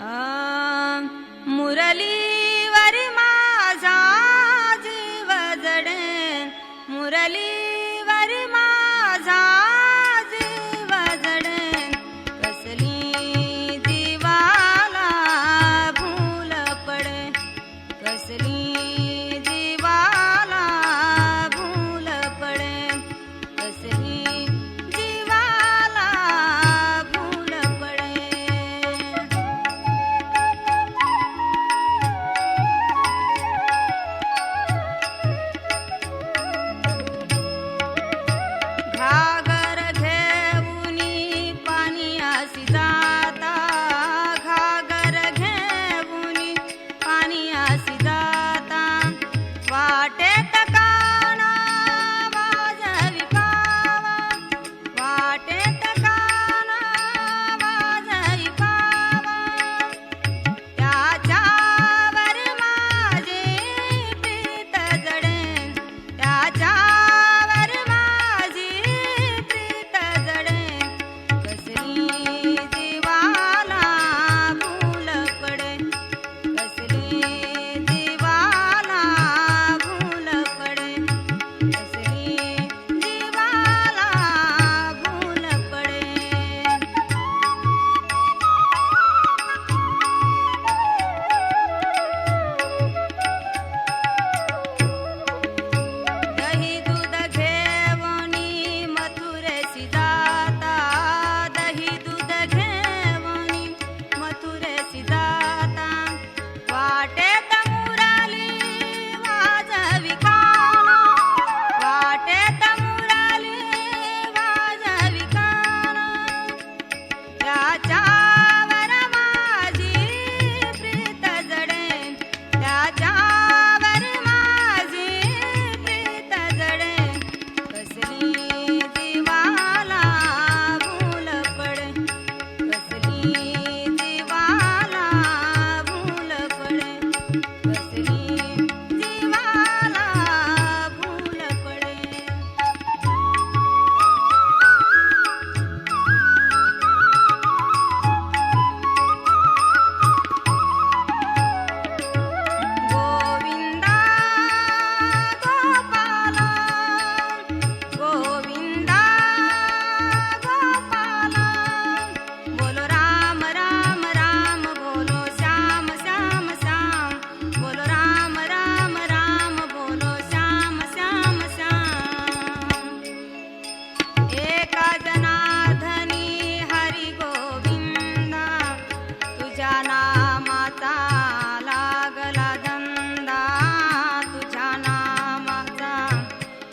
आ, मुरलीवर माझा जीव जडे मुरली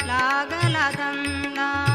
लागला धंदा.